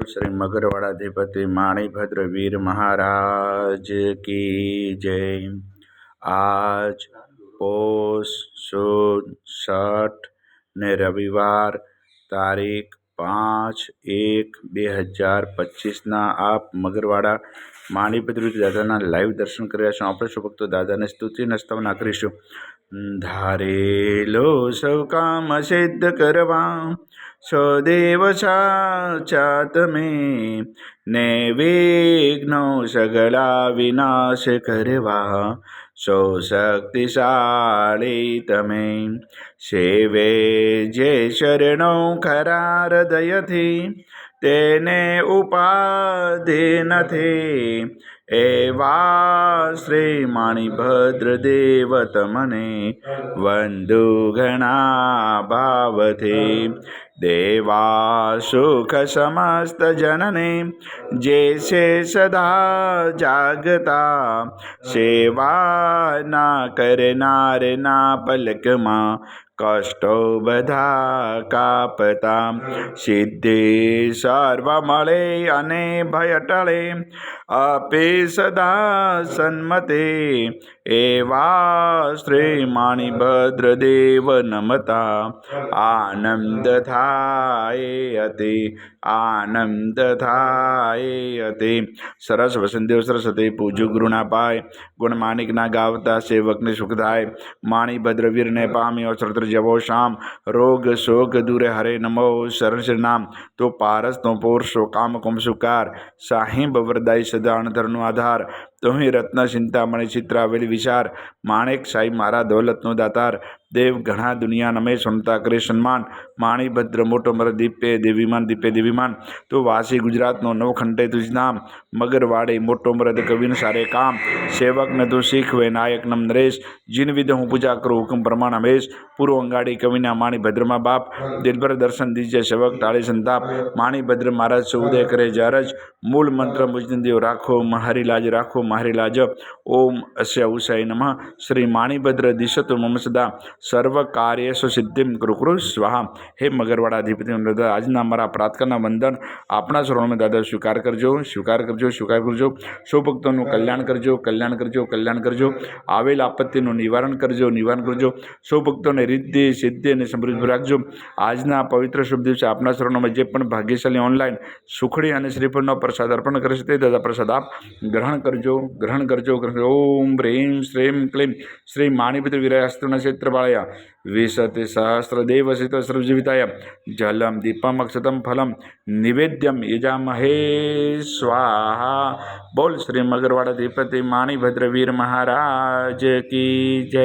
શ્રી મગરવાડાધિપતિ માણીભદ્ર વીર મહારાજ કી જય. આજ પોષ, સુદ છઠ ને રવિવાર તારીખ પાંચ એક બે હજાર પચીસના આપ મગરવાડા માણીભદ્ર દાદાના લાઈવ દર્શન કર્યા છો. આપણે શું ભક્તો દાદાને સ્તુતિ નસ્તવના કરીશું ધારેલો સૌ કામ સિદ્ધ કરવા. સદેવ સાચા તમે ને વિઘ્નો સગળા વિનાશ કરવા. સૌ શક્તિશાળી તમે. સેવે જે શરણો ખરા હૃદયથી. તેને ઉપાધિ નથી. એવા શ્રી માણીભદ્ર દેવ તમને વંદુ ઘણા ભાવથી. દેવા સુખ સમસ્ત જનને જે છે સદા જાગતા, સેવા ના કરનાર ના પલકમાં કષ્ટો બધા કાપતા સિદ્ધિ સર્વ મળે અને ભય ટળે આપે સદા સન્મતે એવા શ્રી માણીભદ્ર દેવ નમતા. આનંદ થાય અતિ, આનંદ થાય અતિ. સરસ વસંતદેવ સરસ્વતી પૂજુ ગુરુના પાય, ગુણ માણિકના ગાવતા સેવકને સુખ થાય. માણીભદ્ર વીરને પામ્યો શ્રદ્ર જવો શામ. રોગ, શોક, દૂરે, હરે નમો નામ તો પારસ તો પોરસો કામ કુમ સુકાર. સાહિબ, વરદાય સદાણધરનો આધાર. તોહી રત્ન ચિંતામણી ચિત્રાવેલી વિચાર. માણેક સાઈ મારા દોલતનો દાતાર. દેવ ઘણા દુનિયા નમે સુનતા કરે સન્માન. માણીભદ્ર મોટો મર દીપે દેવીમાન દીપે દેવીમાન. તો વાસી ગુજરાતનો નવખંડે તુજ નામ. મગરવાડે મોટો મરદ કવિન સારે કામ. સેવકને તું શીખવે નાયક નમ નરેશ. જીન વિધ હું પૂજા કરું હુકમ પ્રમાણ હમેશ પૂર્વ અંગાડી કવિના માણીભદ્રમાં બાપ. દિલભર દર્શન દીજે સેવક તાળી સંતાપ. માણીભદ્ર મહારાજ સૌદય કરે જારજ. મૂળ મંત્ર મુજન દેવ રાખો, મહારી લાજ રાખો મારી લાજ ઓમ અસ્ય ઉષાય નમઃ. શ્રી માણીભદ્ર દિશતુ મમ સદા. સર્વ કાર્યેશુ સિદ્ધિમ કૃકૃ સ્વાહા. હે મગરવાડા અધિપતિ દાદા, આજના મારા પ્રાર્થના વંદન આપણા શરણોમાં દાદા, સ્વીકાર કરજો સ્વીકાર કરજો સ્વીકાર કરજો. સ્વભક્તોનું કલ્યાણ કરજો કલ્યાણ કરજો કલ્યાણ કરજો. આવેલ આપત્તિનું નિવારણ કરજો નિવારણ કરજો. સ્વભક્તોને ભક્તોને રિદ્ધિ, સિદ્ધિ અને સમૃદ્ધિ રાખજો. આજના પવિત્ર શુભ દિવસે આપણા શરણોમાં જે પણ ભાગ્યશાળી ઓનલાઈન સુખડી અને શ્રીફળનો પ્રસાદ અર્પણ કરે છે તે દાદા પ્રસાદ આપ ગ્રહણ કરજો. ગ્રહણ કરજો ગ્રહણ ઓમ હ્રીમ શ્રીમ ક્લીમ શ્રી માણિપતિ વિરાસ્તૃણ ક્ષેત્રપાળયા વિશતિ સહસ્રદેવસિત સર્વજીવિતાય જલમ દીપમ અક્ષતમ ફલમ નિવેદ્યમ યજામહે સ્વાહા બોલ શ્રી મગરવાડા ધીપતિ વીર મહારાજ કી જય